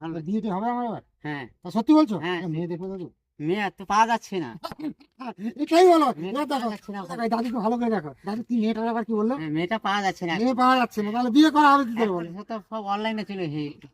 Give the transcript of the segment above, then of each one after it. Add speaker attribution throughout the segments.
Speaker 1: বিয়েটি হবে আমার এবার?
Speaker 2: হ্যাঁ।
Speaker 1: তা সত্যি বলছো?
Speaker 2: হ্যাঁ।
Speaker 1: মেয়ে দেখবে দাদু
Speaker 2: মেয়ে তো পাওয়া যাচ্ছে না।
Speaker 1: এটাই বলো। দেখো। এই দাদুকে ভালো করে দেখো। দাদু কি মেয়েটার আবার কি বলল?
Speaker 2: হ্যাঁ, মেয়েটা পাওয়া যাচ্ছে না।
Speaker 1: মেয়ে পাওয়া যাচ্ছে না। তাহলে বিয়ে করা হবে কি করে বলো?
Speaker 2: তো সব অনলাইনে চলে
Speaker 1: এসেছে।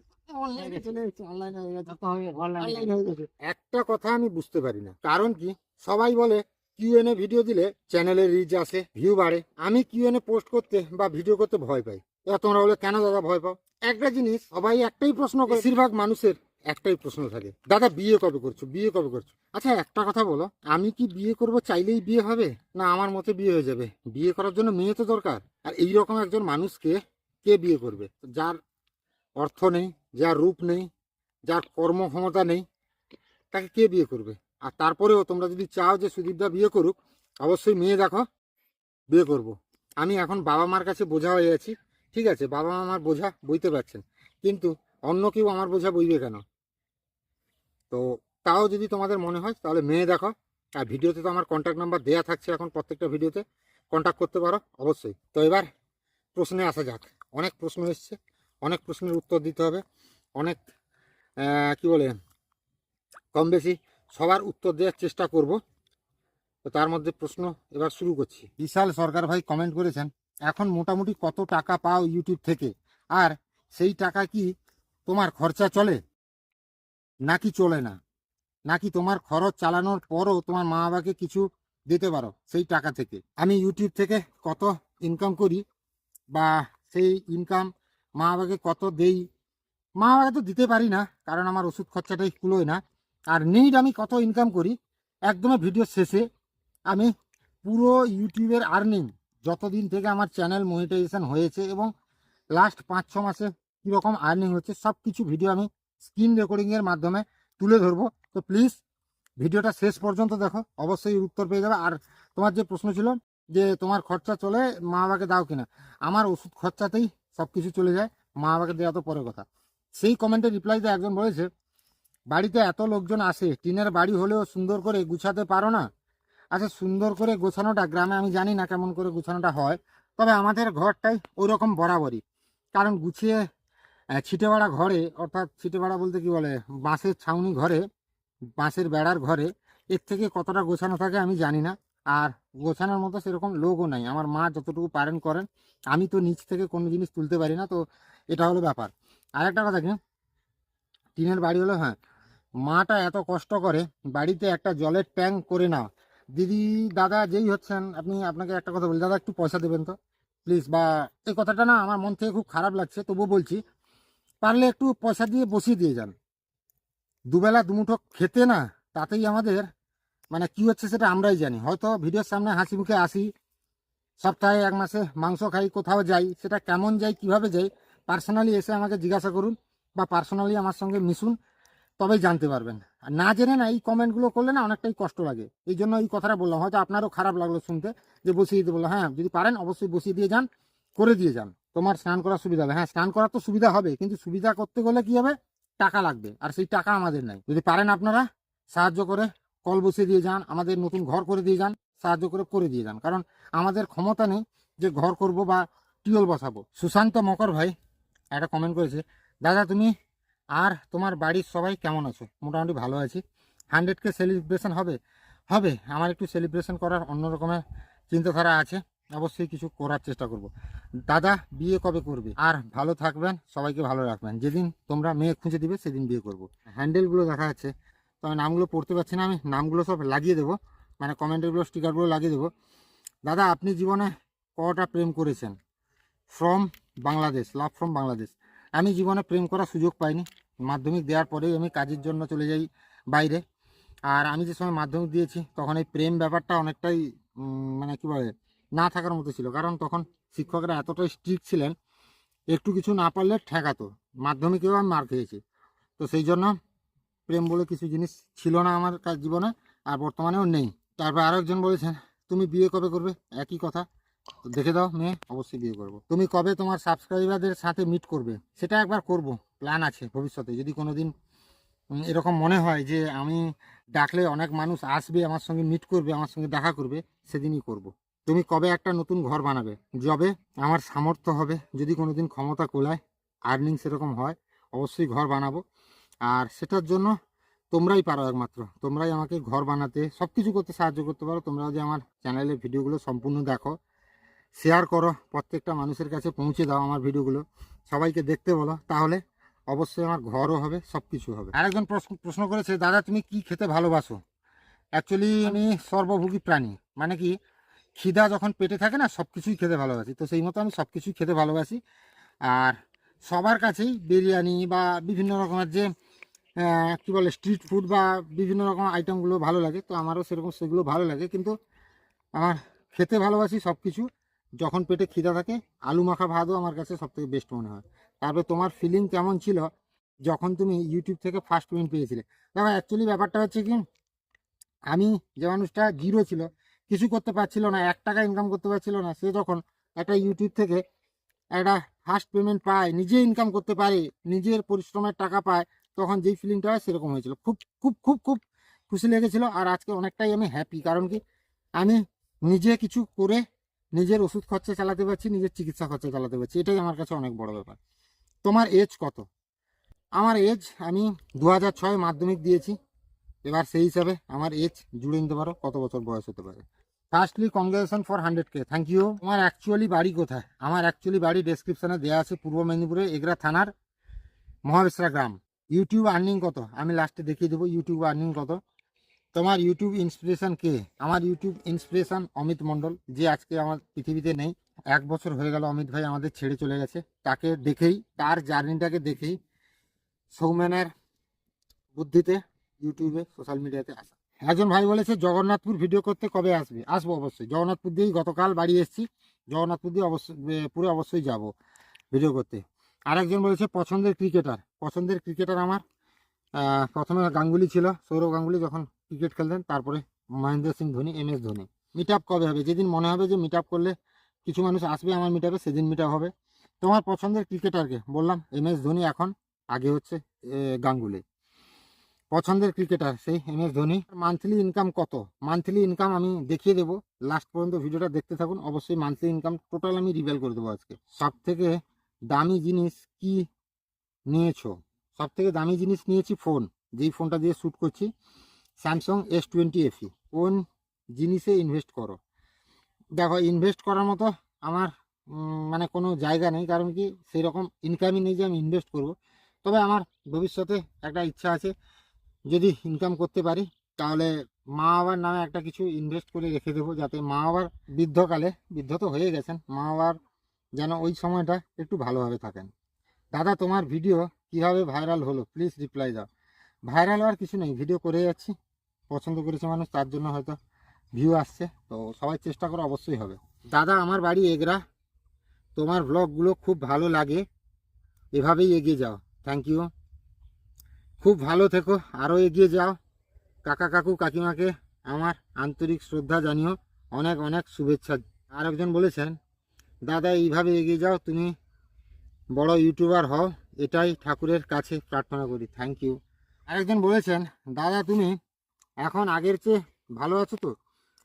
Speaker 1: একটা কথা আমি বুঝতে পারি না। কারণ কি? সবাই বলে কিউএনএ ভিডিও দিলে চ্যানেলের রিচ আসে ভিউ বাড়ে। আমি কিউএনএ পোস্ট করতে বা ভিডিও করতে ভয় পাই। এবার তোমরা বলে, কেন দাদা ভয় পাও? একটা জিনিস, সবাই একটাই প্রশ্ন করে, বেশিরভাগ মানুষের একটাই প্রশ্ন থাকে, দাদা, বিয়ে কবে করছ? বিয়ে কবে করছ? আচ্ছা একটা কথা বলো, আমি কি বিয়ে করব চাইলেই বিয়ে হবে? না, আমার মতে বিয়ে হয়ে যাবে। বিয়ে করার জন্য মেয়ে তো দরকার, আর এই রকম একজন মানুষকে কে বিয়ে করবে? যার অর্থ নেই, যার রূপ নেই, যার কর্মক্ষমতা নেই, তাকে কে বিয়ে করবে? আর তারপরেও তোমরা যদি চাও যে সুদীপদা বিয়ে করুক, অবশ্যই মেয়ে দেখো, বিয়ে করব। আমি এখন বাবা মার কাছে বোঝা হয়ে আছি ঠিক আছে, বাবা আমার বোঝা বইতে পারছেন। কিন্তু অন্য কেউ আমার বোঝা বইবে কেন? তো তাও যদি তোমাদের মনে হয়, তাহলে মেয়ে দেখো আর ভিডিওতে তো আমার কন্ট্যাক্ট নাম্বার দেওয়া থাকছে এখন প্রত্যেকটা ভিডিওতে। কন্ট্যাক্ট করতে পারো, অবশ্যই। তো এবার প্রশ্নে আসা যাক। অনেক প্রশ্ন এসছে, অনেক প্রশ্নের উত্তর দিতে হবে। অনেক কি বলে, কম বেশি সবার উত্তর দেওয়ার চেষ্টা করব। তো তার মধ্যে প্রশ্ন এবার শুরু করছি। বিশাল সরকার ভাই কমেন্ট করেছেন। এখন মোটামুটি কত টাকা পাও ইউটিউব থেকে? আর সেই টাকা কি তোমার খরচা চলে? নাকি চলে না? নাকি তোমার খরচ চালানোর পরও তোমার মা বাবাকে কিছু দিতে পারো সেই টাকা থেকে? আমি ইউটিউব থেকে কত ইনকাম করি বা সেই ইনকাম মা বাবাকে কত দেই? মা বাবাকে তো দিতে পারি না, কারণ আমার ওষুধ খরচাটাই কুলোয় না। আর নিড আমি কত ইনকাম করি? একদমই ভিডিও শেষে আমি পুরো ইউটিউবের আর্নিং যতদিন থেকে আমার চ্যানেল মনিটাইজেশন হয়েছে এবং লাস্ট পাঁচ, ছ মাসে কীরকম আর্নিং হচ্ছে সব কিছু ভিডিও আমি স্ক্রিন রেকর্ডিংয়ের মাধ্যমে তুলে ধরবো। তো প্লিজ ভিডিওটা শেষ পর্যন্ত দেখো, অবশ্যই উত্তর পেয়ে যাবে। আর তোমার যে প্রশ্ন ছিল যে তোমার খরচা চলে, মা বাবাকে দাও কিনা, আমার ওষুধ খরচাতেই সব কিছু চলে যায়, মা বাবাকে দেওয়া তো পরের কথা। সেই কমেন্টে রিপ্লাইতে একজন বলেছে, বাড়িতে এত লোকজন আসে, টিনের বাড়ি হলেও সুন্দর করে গুছাতে পারো না? আচ্ছা সুন্দর করে গোছানোটা, গ্রামে আমি জানি না কেমন করে গোছানোটা হয়, তবে আমাদের ঘরটাই ওই রকম বরাবরই। কারণ গুছিয়ে ছিটেবাড়া ঘরে, অর্থাৎ ছিটেবাড়া বলতে কি বলে, বাঁশের ছাউনি ঘরে, বাঁশের বেড়ার ঘরে, এর থেকে কতটা গোছানো থাকে আমি জানি না। আর গোছানোর মতো সেরকম লোকও নাই। আমার মা যতটুকু পারেন করেন। আমি তো নিচ থেকে কোনো জিনিস তুলতে পারি না, তো এটা হলো ব্যাপার। আর একটা কথা কি, টিনের বাড়ি হলো হ্যাঁ মাটা এত কষ্ট করে বাড়িতে একটা জলের ট্যাঙ্ক করে নাও। দিদি, দাদা যেই হচ্ছেন, আপনি আপনাকে একটা কথা বলি। দাদা, একটু পয়সা দেবেন তো? প্লিজ বা এই কথাটা না আমার মন থেকে খুব খারাপ লাগছে, তবুও বলছি, পারলে একটু পয়সা দিয়ে বসিয়ে দিয়ে যান। দুবেলা দুমুঠো খেতে না, তাতেই আমাদের মানে কি হচ্ছে সেটা আমরাই জানি। হয়তো ভিডিওর সামনে হাসি মুখে আসি, সপ্তাহে এক মাসে মাংস খাই, কোথাও যাই, সেটা কেমন যাই, কীভাবে যাই পার্সোনালি এসে আমাকে জিজ্ঞাসা করুন, বা পার্সোনালি আমার সঙ্গে মিশুন। তবেই জানতে পারবেন। আর না জেনে না এই কমেন্টগুলো করলে না অনেকটাই কষ্ট লাগে। এই জন্য এই কথাটা বললাম। হয়তো আপনারও খারাপ লাগল শুনতে যে বসিয়ে দিতে বলল। হ্যাঁ যদি পারেন অবশ্যই বসিয়ে দিয়ে যান, করে দিয়ে যান। তোমার স্নান করার সুবিধা হবে। হ্যাঁ স্নান করার তো সুবিধা হবে, কিন্তু সুবিধা করতে গেলে কি হবে? টাকা লাগবে। আর সেই টাকা আমাদের নাই। যদি পারেন আপনারা, সাহায্য করে কল বসিয়ে দিয়ে যান, আমাদের নতুন ঘর করে দিয়ে যান, সাহায্য করে করে দিয়ে যান। কারণ আমাদের ক্ষমতা নেই যে ঘর করব বা টিউবওয়েল বসাবো। সুশান্ত মকর ভাই একটা কমেন্ট করেছে, দাদা তুমি আর তোমার বাড়ির সবাই কেমন আছো? মোটামুটি ভালো আছি। হান্ড্রেড কে সেলিব্রেশন হবে? হবে। আমার একটু সেলিব্রেশন করার অন্য রকমের চিন্তাধারা আছে। অবশ্যই কিছু করার চেষ্টা করব। দাদা বিয়ে কবে করবে? আর ভালো থাকবেন, সবাইকে ভালো রাখবেন। যেদিন তোমরা মেয়ে খুঁজে দিবে, সেদিন বিয়ে করব। হ্যান্ডেলগুলো দেখা যাচ্ছে। তো আমি নামগুলো পড়তে পারছি না আমি। নামগুলো সব লাগিয়ে দেবো। মানে কমেন্টেরগুলো স্টিকারগুলো লাগিয়ে দেবো। দাদা, আপনি জীবনে কটা প্রেম করেছেন? From Bangladesh love from Bangladesh আমি জীবনে প্রেম করার সুযোগ পাইনি। মাধ্যমিক দেওয়ার পরেই আমি কাজের জন্য চলে যাই বাইরে। আর আমি যে সময় মাধ্যমিক দিয়েছি, তখন এই প্রেম ব্যাপারটা অনেকটাই মানে কী বলে, না থাকার মতো ছিল। কারণ তখন শিক্ষকরা এতটাই স্ট্রিক্ট ছিলেন, একটু কিছু না পারলে ঠেকাতো। মাধ্যমিকেও আমি মার খেয়েছি। তো সেই জন্য প্রেম বলে কিছু জিনিস ছিল না আমার জীবনে, আর বর্তমানেও নেই। তারপর আরও একজন বলেছেন, তুমি বিয়ে কবে করবে? একই কথা। দেখে দাও মেয়ে অবশ্যই বিয়ে করব। তুমি কবে তোমার সাবস্ক্রাইবারদের সাথে মিট করবে? সেটা একবার করব প্ল্যান আছে ভবিষ্যতে। যদি কোনোদিন উম, এরকম মনে হয় যে আমি ডাকলে অনেক মানুষ আসবে আমার সঙ্গে মিট করবে আমার সঙ্গে দেখা করবে সেদিনই করব। তুমি কবে একটা নতুন ঘর বানাবে? যবে আমার সামর্থ্য হবে যদি কোনোদিন ক্ষমতা কোলায় আর্নিং সেরকম হয় অবশ্যই ঘর বানাবো। আর সেটার জন্য তোমরাই পারো একমাত্র। তোমরাই আমাকে ঘর বানাতে সব কিছু করতে সাহায্য করতে পারো। তোমরা যদি আমার চ্যানেলের ভিডিওগুলো সম্পূর্ণ দেখো শেয়ার করো, প্রত্যেকটা মানুষের কাছে পৌঁছে দাও আমার ভিডিওগুলো। সবাইকে দেখতে বলো, তাহলে অবশ্যই আমার ঘরও হবে সব কিছু হবে। আরেকজন প্রশ্ন প্রশ্ন করেছে, দাদা, তুমি কি খেতে ভালোবাসো? অ্যাকচুয়ালি আমি সর্বভোগী প্রাণী। মানে কি, খিদা যখন পেটে থাকে না সব কিছুই খেতে ভালোবাসি। তো সেই মতো আমি সব কিছুই খেতে ভালোবাসি। আর সবার কাছেই বিরিয়ানি বা বিভিন্ন রকমের যে কি বলে স্ট্রিট ফুড বা বিভিন্ন রকম আইটেমগুলো ভালো লাগে, তো আমারও সেরকম সেগুলো ভালো লাগে। কিন্তু আমার খেতে ভালোবাসি সব কিছু যখন পেটে খিদা থাকে, আলু মাখা ভাতও আমার কাছে সব থেকে বেস্ট মনে হয়। তারপরে তোমার ফিলিং কেমন ছিল যখন তুমি ইউটিউব থেকে ফার্স্ট পেমেন্ট পেয়েছিলে? দেখো অ্যাকচুয়ালি ব্যাপারটা হচ্ছে কি, আমি যে মানুষটা জিরো ছিল, কিছু করতে পারছিল না, এক টাকা ইনকাম করতে পারছিল না, সে যখন একটা ইউটিউব থেকে একটা ফার্স্ট পেমেন্ট পায়, নিজে ইনকাম করতে পারে, নিজের পরিশ্রমের টাকা পায়, তখন যেই ফিলিংটা হয় সেরকম হয়েছিল। খুব খুব খুব খুব খুশি লেগেছিল আর আজকে অনেকটাই আমি হ্যাপি কারণ কি, আমি নিজে কিছু করে নিজের ওষুধ খরচা চালাতে পারছি, নিজের চিকিৎসা খরচা চালাতে পারছি। এটাই আমার কাছে অনেক বড় ব্যাপার। তোমার এজ কত? আমার এজ আমি দু হাজার ছয় মাধ্যমিক দিয়েছি। এবার সেই হিসাবে আমার এজ জুড়ে নিতে পারো, কত বছর বয়স হতে পারে। Firstly congratulation for hundred K thank you আমার অ্যাকচুয়ালি বাড়ি কোথায়? আমার অ্যাকচুয়ালি বাড়ি ডেসক্রিপশানে দেওয়া আছে পূর্ব মেদিনীপুরে, এগরা থানার মহাবেশরা গ্রাম। ইউটিউব আর্নিং কত? আমি লাস্টে দেখিয়ে দেবো ইউটিউব আর্নিং কত। তোমার ইউটিউব ইন্সপিরেশন কে? আমার ইউটিউব ইন্সপিরেশন অমিত মণ্ডল, যে আজকে আমার পৃথিবীতে নেই। এক বছর হয়ে গেল অমিত ভাই আমাদের ছেড়ে চলে গেছে। তাকে দেখেই, তার জার্নিটাকে দেখেই সৌমেনের বুদ্ধিতে ইউটিউবে সোশ্যাল মিডিয়াতে আসা। একজন ভাই বলেছে, জগন্নাথপুর ভিডিও করতে কবে আসবে? আসব অবশ্যই। জগন্নাথপুর দিয়েই গতকাল বাড়ি এসেছি। জগন্নাথপুর দিয়ে অবশ্যই পুরো অবশ্যই যাব ভিডিও করতে। আরেকজন বলেছে, পছন্দের ক্রিকেটার পছন্দের ক্রিকেটার আমার। প্রথমে গাঙ্গুলি ছিল, সৌরভ গাঙ্গুলি যখন ক্রিকেট খেলতেন, তারপরে Mahendra Singh Dhoni, M S Dhoni. Meet up কবে হবে? যেদিন মনে হবে যে মিট আপ করলে কিছু মানুষ আসবে আমার মিট আপে সেদিন মিট আপ হবে। তোমার পছন্দের ক্রিকেটারকে বললাম, এম এস ধোনি এখন আগে হচ্ছে গাঙ্গুলি। পছন্দের ক্রিকেটার সেই M S Dhoni. Monthly income কত? মান্থলি ইনকাম আমি দেখিয়ে দেবো। লাস্ট পর্যন্ত ভিডিওটা দেখতে থাকুন। অবশ্যই মান্থলি ইনকাম টোটাল আমি রিভেল করে দেবো আজকে। সব থেকে দামি জিনিস কি নিয়েছো? সব থেকে দামি জিনিস নিয়েছি ফোন যেই ফোনটা দিয়ে শ্যুট করছি স্যামসাং এস টোয়েন্টি এফি কোন জিনিসে ইনভেস্ট করো? দেখো ইনভেস্ট করার মতো আমার মানে কোনো জায়গা নেই, কারণ কি সেই রকম ইনকামই নেই যে আমি ইনভেস্ট করব। তবে আমার ভবিষ্যতে একটা ইচ্ছা আছে, যদি ইনকাম করতে পারি, তাহলে মা বাবার নামে একটা কিছু ইনভেস্ট করে রেখে দেবো, যাতে মা বাবার বৃদ্ধকালে, বৃদ্ধ তো হয়ে গেছেন, মা বাবার যেন ওই সময়টা একটু ভালোভাবে থাকেন। দাদা, তোমার ভিডিও কীভাবে ভাইরাল হলো? প্লিজ রিপ্লাই দাও। ভাইরাল হওয়ার কিছু নেই ভিডিও করে যাচ্ছি। পছন্দ করেছে মানুষ, তার জন্য হয়তো ভিউ আসছে। তো সবাই চেষ্টা করো, অবশ্যই হবে। দাদা, আমার বাড়ি এগরা। তোমার ব্লগগুলো খুব ভালো লাগে। এভাবেই এগিয়ে যাও। থ্যাংক ইউ খুব ভালো থেকো আরও এগিয়ে যাও। কাকা কাকু, কাকিমাকে আমার আন্তরিক শ্রদ্ধা জানিও। অনেক অনেক শুভেচ্ছা। আর একজন বলেছেন, দাদা, এইভাবে এগিয়ে যাও, তুমি বড় ইউটিউবার হও। এটাই ঠাকুরের কাছে প্রার্থনা করি। থ্যাংক ইউ আরেকজন বলেছেন, দাদা, তুমি এখন আগের চেয়ে ভালো আছো তো?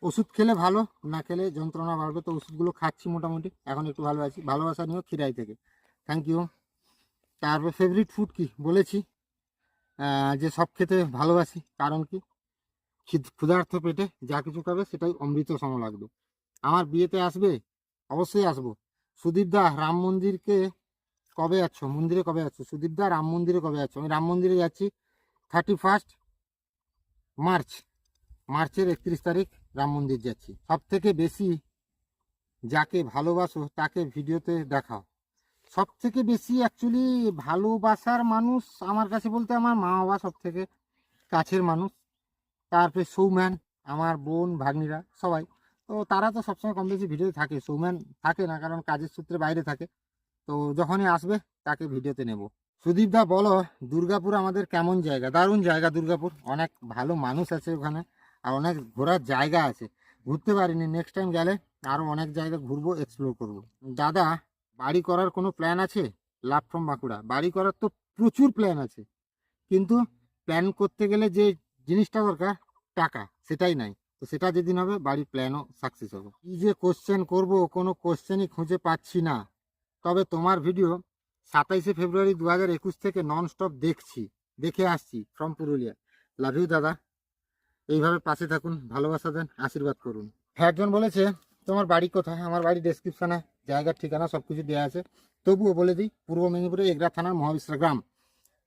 Speaker 1: ওষুধ খেলে ভালো, না খেলে যন্ত্রণা বাড়বে তো? ওষুধগুলো খাচ্ছি মোটামুটি, এখন একটু ভালো আছি। ভালোবাসা নিয়েও খিরাই থেকে। থ্যাংক ইউ তারপর ফেভারিট ফুড কি? বলেছি যে সব খেতে ভালোবাসি। কারণ কি? ক্ষুধার্ত পেটে যা কিছু খাবে সেটাই অমৃত সম লাগবে। আমার বিয়েতে আসবে? অবশ্যই আসব। সুদীপ দা, রাম মন্দিরকে কবে যাচ্ছ? মন্দিরে কবে যাচ্ছ? সুদীপ দা, রাম মন্দিরে কবে যাচ্ছ? আমি রাম মন্দিরে যাচ্ছি থার্টি ফার্স্ট মার্চ, মার্চের একত্রিশ তারিখ রাম মন্দির যাচ্ছি। সব থেকে বেশি যাকে ভালোবাসো তাকে ভিডিওতে দেখাও। সব থেকে বেশি অ্যাকচুয়ালি ভালোবাসার মানুষ আমার কাছে বলতে আমার মা বাবা সব থেকে কাছের মানুষ। তারপরে সৌম্যান আমার বোন, ভাগ্নিরা সবাই। তো তারা তো সবসময় কম বেশি ভিডিওতে থাকে। সৌম্যান থাকে না, কারণ কাজের সূত্রে বাইরে থাকে। তো যখনই আসবে তাকে ভিডিওতে নেব। সুদীপ দা, বলো, দুর্গাপুর আমাদের কেমন জায়গা? দারুণ জায়গা দুর্গাপুর। অনেক ভালো মানুষ আছে ওখানে আর অনেক ঘোরার জায়গা আছে। ঘুরতে পারিনি। নেক্সট টাইম গেলে আরও অনেক জায়গা ঘুরবো এক্সপ্লোর করব। দাদা, বাড়ি করার কোনো প্ল্যান আছে? Love from Bankura. বাড়ি করার তো প্রচুর প্ল্যান আছে। কিন্তু প্ল্যান করতে গেলে যে জিনিসটা দরকার, টাকা, সেটাই নাই। তো সেটা যেদিন হবে, বাড়ির প্ল্যানও সাকসেস হবে। কি যে কোশ্চেন করব, কোনো কোশ্চেনই খুঁজে পাচ্ছি না। তবে তোমার ভিডিও সাতাইশে ফেব্রুয়ারি দু হাজার একুশ থেকে নন স্টপ দেখছি, দেখে আসছি ফ্রম পুরুলিয়া। লাভ ইউ দাদা। এইভাবে পাশে থাকুন, ভালোবাসা দেন, আশীর্বাদ করুন। একজন বলেছে, তোমার বাড়ি কোথায়? আমার বাড়ি ডেসক্রিপশনে জায়গার ঠিকানা সব কিছু দেওয়া আছে। তবুও বলে দিই, পূর্ব মেদিনীপুরে এগরা থানার মহাবিশ্রা গ্রাম।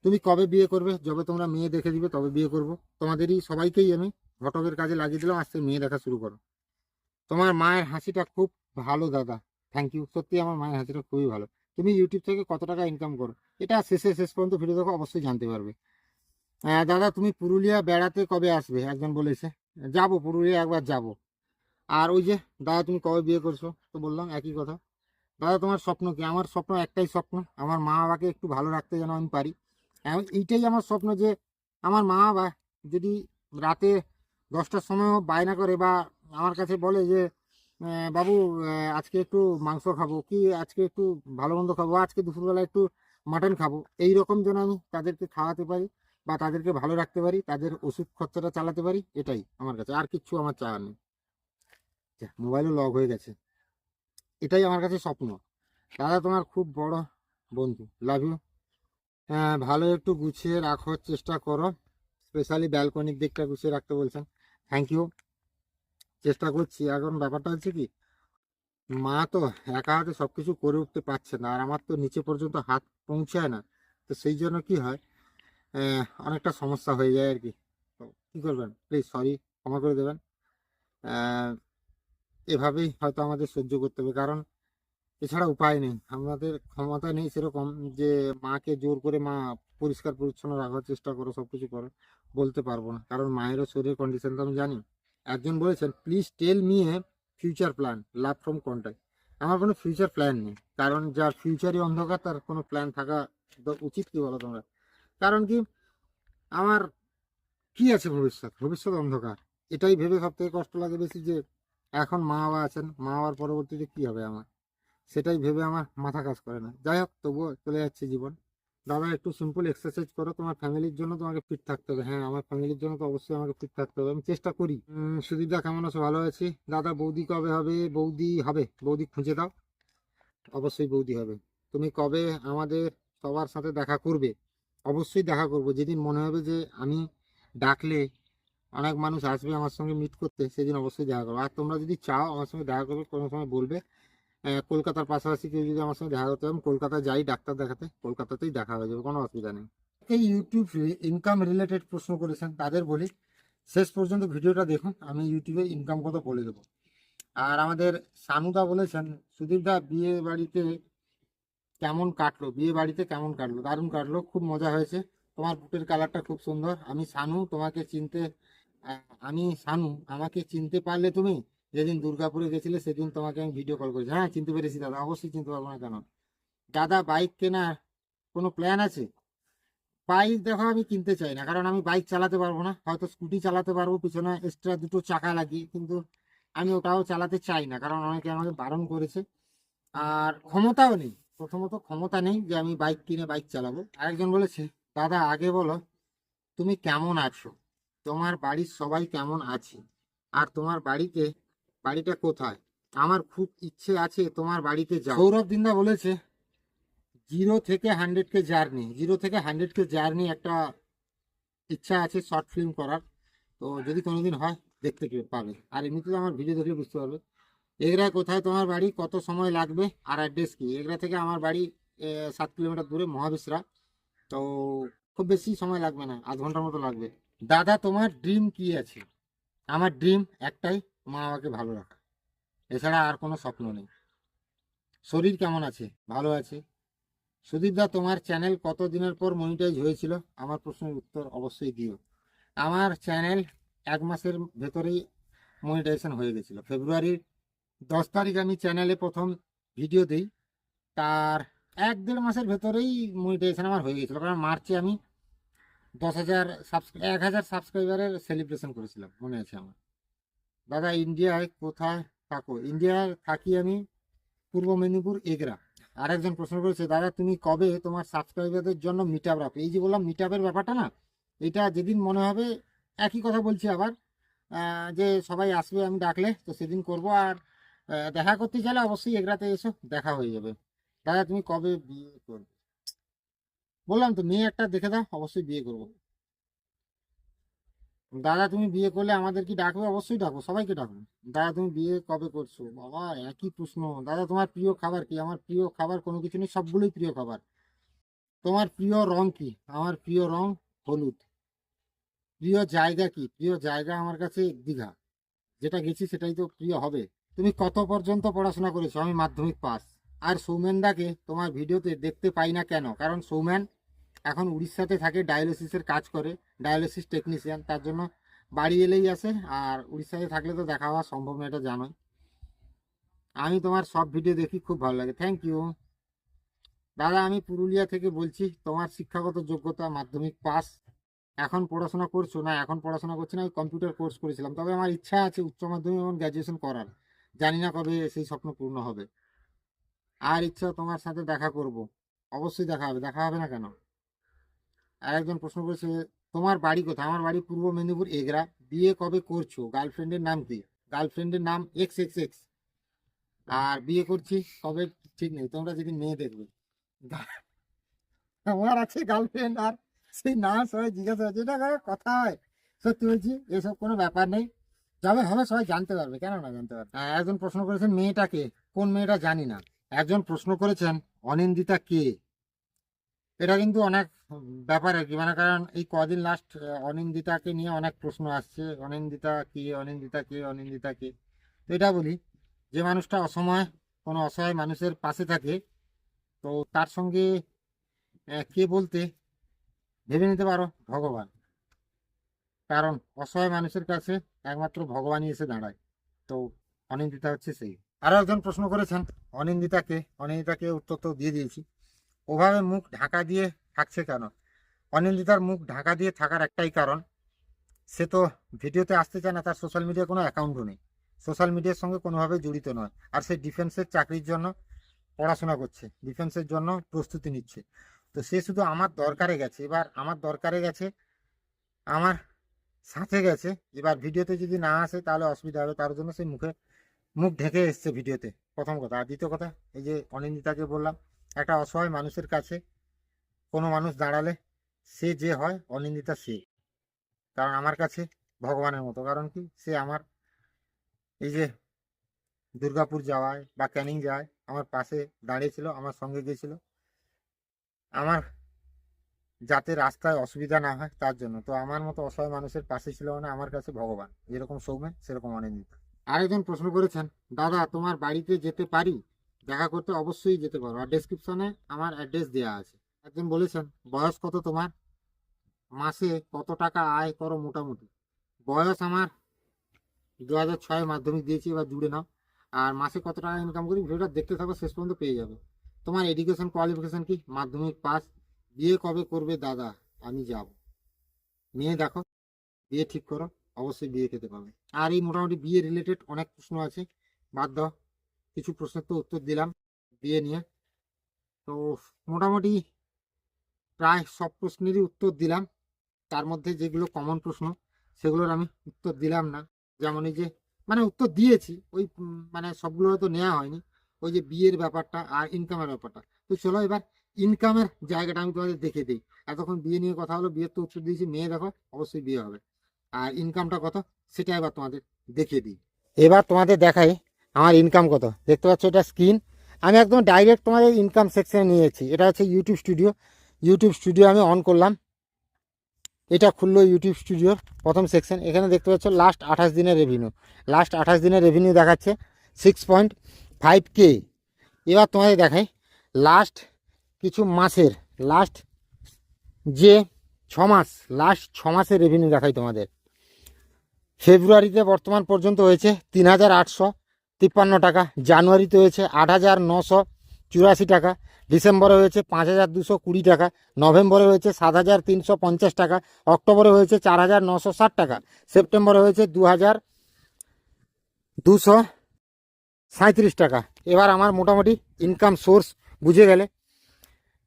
Speaker 1: তুমি কবে বিয়ে করবে? যবে তোমরা মেয়ে দেখে দিবে, তবে বিয়ে করব। তোমাদেরই, সবাইকেই আমি ঘটকের কাজে লাগিয়ে দিলাম। আজকে মেয়ে দেখা শুরু করো। তোমার মায়ের হাসিটা খুব ভালো, দাদা। থ্যাংক ইউ সত্যি আমার মায়ের হাসিটা খুবই ভালো। তুমি ইউটিউব থেকে কত টাকা ইনকাম করো? এটা শেষে, শেষ পর্যন্ত ভিডিও দেখো, অবশ্যই জানতে পারবে। দাদা, তুমি পুরুলিয়া বেড়াতে কবে আসবে? একজন বলেছে। যাব, পুরুলিয়া একবার যাব। আর ওই যে, দাদা, তুমি কবে বিয়ে করছ? তো বললাম, একই কথা। দাদা, তোমার স্বপ্ন কি? আমার স্বপ্ন একটাই স্বপ্ন। আমার মা বাবাকে একটু ভালো রাখতে যেন আমি পারি। এখন এইটাই আমার স্বপ্ন যে, আমার মা বাবা যদি রাতে দশটার সময়ও বায়না করে বা আমার কাছে বলে যে বাবু আজকে একটু মাংস খাব। কি আজকে একটু ভালো মন্দ খাব? আজকে দুপুরবেলা একটু মাটন খাব। এই রকম যেন আমি তাদেরকে খাওয়াতে পারি বা তাদেরকে ভালো রাখতে পারি, তাদের ওষুধ খরচাটা চালাতে পারি, এটাই আমার কাছে। আর কিচ্ছু আমার চাওয়ার নেই। মোবাইলও লক হয়ে গেছে। এটাই আমার কাছে স্বপ্ন। দাদা, তোমার খুব বড় বন্ধু। লাভ ইউ ভালো একটু গুছিয়ে রাখার চেষ্টা করো। স্পেশালি ব্যালকনির দিকটা গুছিয়ে রাখতে বলছেন। থ্যাংক ইউ চেষ্টা করছি। এখন ব্যাপারটা হচ্ছে কি, মা তো একা হাতে সব কিছু করে উঠতে পারছে না, আর আমার তো নিচে পর্যন্ত হাত পৌঁছায় না। তো সেই জন্য কি হয় অনেকটা সমস্যা হয়ে যায় আর কি। তো কী করবেন? প্লিজ সরি ক্ষমা করে দেবেন। এভাবেই হয়তো আমাদের সহ্য করতে হবে। কারণ এছাড়া উপায় নেই। আমাদের ক্ষমতা নেই সেরকম যে, মাকে জোর করে মা পরিষ্কার পরিচ্ছন্ন রাখার চেষ্টা করো সব কিছু করো, বলতে পারব না। কারণ মায়েরও শরীরের কন্ডিশন তো আমি জানি। একজন বলেছেন please tell me a future plan love from contact আমার কোনো ফিউচার প্ল্যান নেই। কারণ যার ফিউচারই অন্ধকার, তার কোনো প্ল্যান থাকা উচিত কি বলো তোমরা? কারণ কি, আমার কি আছে ভবিষ্যৎ? ভবিষ্যৎ অন্ধকার। এটাই ভেবে সব থেকে কষ্ট লাগে বেশি যে, এখন মা বাবা আছেন, মা বাবার পরবর্তীতে কি হবে আমার? সেটাই ভেবে আমার মাথা কাজ করে না। যাই হোক, তবুও চলে যাচ্ছে জীবন। দাদা, একটু সিম্পল এক্সারসাইজ করো, তোমার ফ্যামিলির জন্য তোমাকে ফিট থাকতে হবে। হ্যাঁ আমার ফ্যামিলির জন্য তো অবশ্যই আমাকে ফিট থাকতে হবে। আমি চেষ্টা করি। সুদীপদা, কেমন আছো? ভালো আছি? দাদা, বৌদি কবে হবে? বৌদি হবে? বৌদি খুঁজে দাও। অবশ্যই বৌদি হবে। তুমি কবে আমাদের সবার সাথে দেখা করবে? অবশ্যই দেখা করব। যেদিন মনে হবে যে আমি ডাকলে অনেক মানুষ আসবে আমার সঙ্গে মিট করতে, সেদিন অবশ্যই দেখা করব। আর তোমরা যদি চাও আমার সঙ্গে দেখা করবে, কোনো সময় বলবে কলকাতার পাশাপাশি কেউ যদি আমার সঙ্গে দেখা করতে চান, কলকাতায় যাই, ডাক্তার দেখাতে, কলকাতাতেই দেখা হয়ে যাবে, কোনো অসুবিধা নেই। এই ইউটিউব ইনকাম রিলেটেড প্রশ্ন করেছেন, তাদের বলি, শেষ পর্যন্ত ভিডিওটা দেখুন, আমি ইউটিউবে ইনকাম কত বলে দেবো। আর আমাদের সানুদা বলেছেন সুদীপদা বিয়ে বাড়িতে কেমন কাটলো? বিয়ে বাড়িতে কেমন কাটলো? দারুণ কাটলো, খুব মজা হয়েছে। তোমার বুটের কালারটা খুব সুন্দর। আমি সানু, তোমাকে চিনতে আমি সানু, আমাকে চিনতে পারলে তুমি যেদিন দুর্গাপুরে গেছিলে, সেদিন তোমাকে আমি ভিডিও কল করেছি। হ্যাঁ চিনতে পেরেছি দাদা, অবশ্যই চিনতে পারব না কেন? দাদা বাইক কেনার কোনো প্ল্যান আছে? বাইক দেখো, আমি কিনতে চাই না, কারণ আমি বাইক চালাতে পারব না। হয়তো স্কুটি চালাতে পারব, পিছনে এক্সট্রা দুটো চাকা লাগিয়ে, কিন্তু আমি ওটাও চালাতে চাই না, কারণ অনেকে আমাকে বারণ করেছে। আর ক্ষমতাও নেই, প্রথমত ক্ষমতা নেই যে আমি বাইক কিনে বাইক চালাবো। আরেকজন বলেছে, দাদা, আগে বলো, তুমি কেমন আছো? তোমার বাড়ির সবাই কেমন আছে? আর তোমার বাড়িতে বাড়িটা কোথায়? আমার খুব ইচ্ছে আছে তোমার বাড়িতে যাও সৌরভ দিন্দা বলেছে জিরো থেকে হান্ড্রেড কে জার্নি জিরো থেকে হান্ড্রেড কে জার্নি একটা ইচ্ছা আছে শর্ট ফিল্ম করার। তো যদি কোনোদিন হয় দেখতে পাবে। আর এমনিতে তো আমার ভিডিও দেখলে বুঝতে পারবে। এগরা কোথায় তোমার বাড়ি? কত সময় লাগবে? আর অ্যাড্রেস কি? এগরা থেকে আমার বাড়ি সাত কিলোমিটার দূরে মহাবিশ্রা। তো খুব বেশি সময় লাগবে না আধ ঘণ্টার মতো লাগবে। দাদা তোমার ড্রিম কি আছে? আমার ড্রিম একটাই মা আমাকে ভালো রাখা। এছাড়া আর কোনো স্বপ্ন নেই। শরীর কেমন আছে? ভালো আছে? সুদীপদা তোমার চ্যানেল কত দিনের পর মনিটাইজ হয়েছিল? আমার প্রশ্নের উত্তর অবশ্যই দিও। আমার চ্যানেল এক মাসের ভেতরেই মনিটাইজেশন হয়ে গেছিল। ফেব্রুয়ারির দশ তারিখ আমি চ্যানেলে প্রথম ভিডিও দিই। তার এক দেড় মাসের ভেতরেই মনিটাইজেশন আমার হয়ে গেছিল। কারণ মার্চে আমি দশ হাজার সাবস্ক্রাই এক হাজার সাবস্ক্রাইবারের সেলিব্রেশন করেছিলাম, মনে আছে আমার। দাদা, ইন্ডিয়ায় কোথায় থাকো? ইন্ডিয়ায় থাকি আমি পূর্ব মেদিনীপুর এগরা। আরেকজন প্রশ্ন করেছে, দাদা, তুমি কবে তোমার সাবস্ক্রাইবারদের জন্য মিট আপ রাখো? এই যে বললাম মিট আপের ব্যাপারটা না, এটা যেদিন মনে হবে, একই কথা বলছি আবার যে সবাই আসবে, আমি ডাকলে তো সেদিন করব। আর দেখা করতে চাইলে অবশ্যই এগরাতে এসো, দেখা হয়ে যাবে। দাদা, তুমি কবে বিয়ে করবে? বললাম তো, মেয়ে একটা দেখে দাও, অবশ্যই বিয়ে করব। দাদা, তুমি বিয়ে করলে আমাদের কি ডাকবে? অবশ্যই ডাকবো, সবাইকে ডাকবো। দাদা, তুমি বিয়ে কবে করছ? বাবা, একই প্রশ্ন। দাদা, তোমার প্রিয় খাবার কি? আমার প্রিয় খাবার কোনো কিছু নেই, সবগুলোই প্রিয় খাবার। তোমার প্রিয় রং কি? আমার প্রিয় রং হলুদ। প্রিয় জায়গা কি? প্রিয় জায়গা আমার কাছে দীঘা। যেটা গেছি সেটাই তো প্রিয় হবে। তুমি কত পর্যন্ত পড়াশোনা করেছ? আমি মাধ্যমিক পাস। আর সৌমেনদাকে তোমার ভিডিওতে দেখতে পাই না কেন? কারণ সৌমেন এখন উড়িষ্যাতে থাকে ডায়ালিসিসের কাজ করে ডায়ালিসিস টেকনিশিয়ান তার জন্য বাড়ি এলেই আসে, আর উড়িষ্যাতে থাকলে তো দেখা হওয়া সম্ভব না এটা জানোই। আমি তোমার সব ভিডিও দেখি, খুব ভালো লাগে। থ্যাংক ইউ দাদা, আমি পুরুলিয়া থেকে বলছি, তোমার শিক্ষাগত যোগ্যতা মাধ্যমিক পাস এখন পড়াশোনা করছ? না, এখন পড়াশোনা করছি না আমি কম্পিউটার কোর্স করেছিলাম। তবে আমার ইচ্ছা আছে উচ্চ মাধ্যমিক এবং গ্র্যাজুয়েশন করার। জানি না কবে সেই স্বপ্ন পূর্ণ হবে। আর ইচ্ছা তোমার সাথে দেখা করব। অবশ্যই দেখা হবে। দেখা হবে না কেন? আর একজন প্রশ্ন করেছে, তোমার বাড়ি কোথায়? আমার বাড়ি পূর্ব মেদিনীপুর এগরা। বিয়ে কবে করছ? গার্লফ্রেন্ডের নাম কি? গার্লফ্রেন্ডের নাম এক্স এক্স এক্স। আর বিয়ে করছি? কবে? ঠিক নেই, তোমরা যদি মেয়ে দেখবে। আমার আছে গার্লফ্রেন্ড আর সেই না সবাই জিজ্ঞাসা হচ্ছে এটা কথা হয়? সত্যি বলছি, এসব কোনো ব্যাপার নেই। যাবে হবে সবাই জানতে পারবে, কেন না জানতে পারবে? একজন প্রশ্ন করেছেন মেয়েটাকে কোন মেয়েটা জানি না। একজন প্রশ্ন করেছেন, অনিন্দিতা কে? এটা কিন্তু অনেক ব্যাপার আর কি। মানে কারণ এই কদিন লাস্ট অনিন্দিতাকে নিয়ে অনেক প্রশ্ন আসছে, অনিন্দিতা কে অনিন্দিতা কে অনিন্দিতা কে? তো এটা বলি, যে মানুষটা অসময়, কোনো অসহায় মানুষের পাশে থাকে, তো তার সঙ্গে কে বলতে ভেবে নিতে পারো? ভগবান। কারণ অসহায় মানুষের কাছে একমাত্র ভগবানই এসে দাঁড়ায়। তো অনিন্দিতা হচ্ছে সেই। আরও একজন প্রশ্ন করেছেন, অনিন্দিতাকে অনিন্দিতাকে উত্তর তো দিয়ে দিয়েছি। ওভাবে মুখ ঢাকা দিয়ে থাকছে কেন? অনিন্দিতার মুখ ঢাকা দিয়ে থাকার একটাই কারণ, সে তো ভিডিওতে আসতে চায় না, তার সোশ্যাল মিডিয়ায় কোনো অ্যাকাউন্টও নেই। সোশ্যাল মিডিয়ার সঙ্গে কোনোভাবে জড়িত নয়। আর সে ডিফেন্সের চাকরির জন্য পড়াশোনা করছে ডিফেন্সের জন্য প্রস্তুতি নিচ্ছে। তো সে শুধু আমার দরকারে গেছে। এবার আমার দরকারে গেছে, আমার সাথে গেছে। এবার ভিডিওতে যদি না আসে, তাহলে অসুবিধা হবে। তার জন্য সে মুখে, মুখ ঢেকে এসছে ভিডিওতে। প্রথম কথা। আর দ্বিতীয় কথা, এই যে অনিন্দিতাকে বললাম একটা অসহায় মানুষের কাছে কোনো মানুষ দাঁড়ালে সে যে হয় অনিন্দিতা সে। কারণ আমার কাছে ভগবানের মতো। কারণ কি? সে আমার এই যে দুর্গাপুর যাওয়ায় বা ক্যানিং যাওয়ায় আমার পাশে দাঁড়িয়েছিল, আমার সঙ্গে গিয়েছিল। আমার যাতে রাস্তায় অসুবিধা না হয় তার জন্য। তো আমার মতো অসহায় মানুষের পাশে ছিল মানে আমার কাছে ভগবান। যেরকম সৌমেন, সেরকম অনিন্দিতা। আরেকজন প্রশ্ন করেছেন, দাদা, তোমার বাড়িতে যেতে পারি? দেখা করতে অবশ্যই যেতে পারো। আর ডেসক্রিপশনে আমার অ্যাড্রেস দেওয়া আছে। একজন বলেছেন, বয়স কত তোমার? মাসে কত টাকা আয় করো মোটামুটি? বয়স আমার দু হাজার ছয় মাধ্যমিক দিয়েছি, এবার জুড়ে নাও। আর মাসে কত টাকা ইনকাম করি? ভিডিওটা দেখতে থাকো, শেষ পর্যন্ত পেয়ে যাবে। তোমার এডুকেশন কোয়ালিফিকেশন কি? মাধ্যমিক পাস বিয়ে কবে করবে দাদা? আমি যাব। মেয়ে দেখো, বিয়ে ঠিক করো, অবশ্যই বিয়ে খেতে পাবে। আর এই মোটামুটি বিয়ে রিলেটেড অনেক প্রশ্ন আছে। বাদ দাও। কিছু প্রশ্নের তো উত্তর দিলাম বিয়ে নিয়ে। তো মোটামুটি প্রায় সব প্রশ্নেরই উত্তর দিলাম। তার মধ্যে যেগুলো কমন প্রশ্ন, সেগুলোর আমি উত্তর দিলাম না। যেমন এই যে মানে উত্তর দিয়েছি, ওই মানে সবগুলো তো নেওয়া হয়নি। ওই যে বিয়ের ব্যাপারটা আর ইনকামের ব্যাপারটা। তো চলো এবার ইনকামের জায়গাটা আমি তোমাদের দেখে দিই। এতক্ষণ বিয়ে নিয়ে কথা হলো, বিয়ের তো উত্তর দিয়েছি, মেয়ে দেখো, অবশ্যই বিয়ে হবে। আর ইনকামটা কত, সেটা এবার তোমাদের দেখিয়ে দিই। এবার তোমাদের দেখাই আমার ইনকাম কত? দেখতে পাচ্ছ এটা স্ক্রিন আমি একদম ডাইরেক্ট তোমাদের ইনকাম সেকশানে নিয়েছি। এটা হচ্ছে ইউটিউব স্টুডিও ইউটিউব স্টুডিও আমি অন করলাম। এটা খুললো ইউটিউব স্টুডিও প্রথম সেকশন এখানে দেখতে পাচ্ছ লাস্ট আঠাশ দিনের রেভিনিউ লাস্ট আঠাশ দিনের রেভিনিউ দেখাচ্ছে সিক্স পয়েন্ট ফাইভ কে এবার তোমাদের দেখাই। লাস্ট কিছু মাসের লাস্ট যে ছ মাস লাস্ট ছ মাসের রেভিনিউ দেখাই তোমাদের। ফেব্রুয়ারিতে বর্তমান পর্যন্ত হয়েছে তিন হাজার আটশো। তিপ্পান্ন টাকা। জানুয়ারিতে হয়েছে আট হাজার নশো চুরাশি টাকা। ডিসেম্বরে হয়েছে পাঁচ হাজার দুশো কুড়ি টাকা। নভেম্বরে হয়েছে সাত হাজার তিনশো পঞ্চাশ টাকা। অক্টোবরে হয়েছে চার হাজার নশো ষাট টাকা। সেপ্টেম্বরে হয়েছে দু হাজার দুশো সাঁত্রিশ টাকা। এবার আমার মোটামুটি ইনকাম সোর্স বুঝে গেলে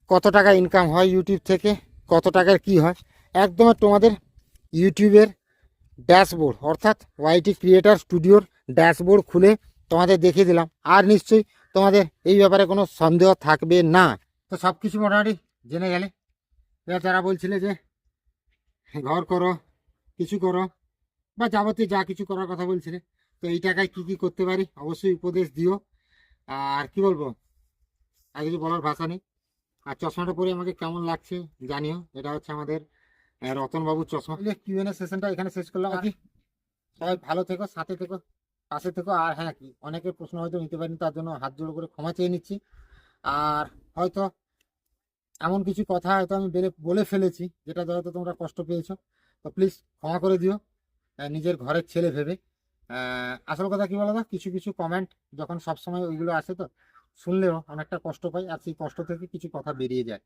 Speaker 1: কত টাকা ইনকাম হয় ইউটিউব থেকে, কত টাকার কি হয়, একদম তোমাদের ইউটিউবের ড্যাশবোর্ড অর্থাৎ ওয়াইটি ক্রিয়েটার স্টুডিওর ড্যাশবোর্ড খুলে তোমাদের দেখিয়ে দিলাম। আর নিশ্চয়ই তোমাদের এই ব্যাপারে কোনো সন্দেহ থাকবে না। তো সব কিছু মোটামুটি জেনে গেলে। এবার যারা বলছিলে যে ঘর করো, কিছু করো, বা যাবতীয় যা কিছু করার কথা বলছিলে, তো এই টাকায় কী কী করতে পারি অবশ্যই উপদেশ দিও। আর কি বলব? আর কিছু বলার ভাষা নেই। আর চশমাটা পরে আমাকে কেমন লাগছে জানিও। এটা হচ্ছে আমাদের রতনবাবুর চশমা। কিউ এন সেশনটা এখানে শেষ করলাম। আর কি? সবাই ভালো থেকো, সাথে থেকো। পাশে থেকো আর হ্যাঁ কি, অনেকের প্রশ্ন হয়তো নিতে পারিনি, তার জন্য হাত জোড় করে ক্ষমা চেয়ে নিচ্ছি। আর হয়তো এমন কিছু কথা হয়তো আমি বেলে, বলে ফেলেছি, যেটা হয়তো তোমরা কষ্ট পেয়েছ। তো প্লিজ ক্ষমা করে দিও নিজের ঘরের ছেলে ভেবে। আসল কথা কি বলতো, কিছু কিছু কমেন্ট যখন সবসময় ওইগুলো আসে তো, শুনলেও অনেকটা কষ্ট পাই, আর সেই কষ্ট থেকে কিছু কথা বেরিয়ে যায়।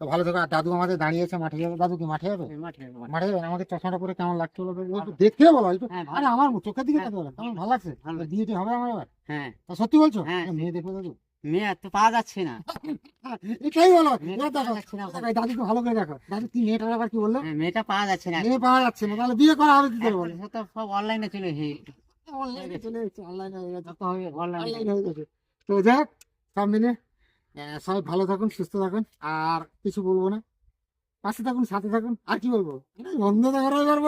Speaker 1: তো ভালো থেকো। আর দাদু আমাদের দাঁড়িয়ে আছে মাঠে যাবে। দাদু কি মাঠে যাবে?
Speaker 2: মাঠে
Speaker 1: যাবে। আমাকে চশমাটা পরে কেমন লাগছে বলো? একটু দেখতে বলো একটু।
Speaker 2: হ্যাঁ
Speaker 1: আরে আমার চোখের দিকে
Speaker 2: হ্যাঁ।
Speaker 1: তাকিয়ে বলো কেমন ভালো লাগছে। বিয়েটি হবে আমার এবার?
Speaker 2: হ্যাঁ।
Speaker 1: তা সত্যি বলছো?
Speaker 2: হ্যাঁ।
Speaker 1: মেয়ে দেখো দাদু?
Speaker 2: মেয়ে তো পাওয়া যাচ্ছে না।
Speaker 1: এটাই বলো। দাদুকে ভালো করে দেখো। দাদু কি মেয়েটার আবার কি বলল?
Speaker 2: মেয়েটা পাওয়া যাচ্ছে না।
Speaker 1: মেয়ে পাওয়া যাচ্ছে না। তাহলে বিয়ে করা হবে কি করে বলো?
Speaker 2: তো সব অনলাইনে চলে হে
Speaker 1: অনলাইনে চলে এসেছে অনলাইনে হয়ে গেছে।
Speaker 2: যত হবে অনলাইনে
Speaker 1: হয়ে গেছে। তো যাক সব মিলে আহ, সবাই ভালো থাকুন, সুস্থ থাকুন, আর কিছু বলব না। পাশে থাকুন, সাথে থাকুন, আর কি বলব? বন্ধ করাই পারব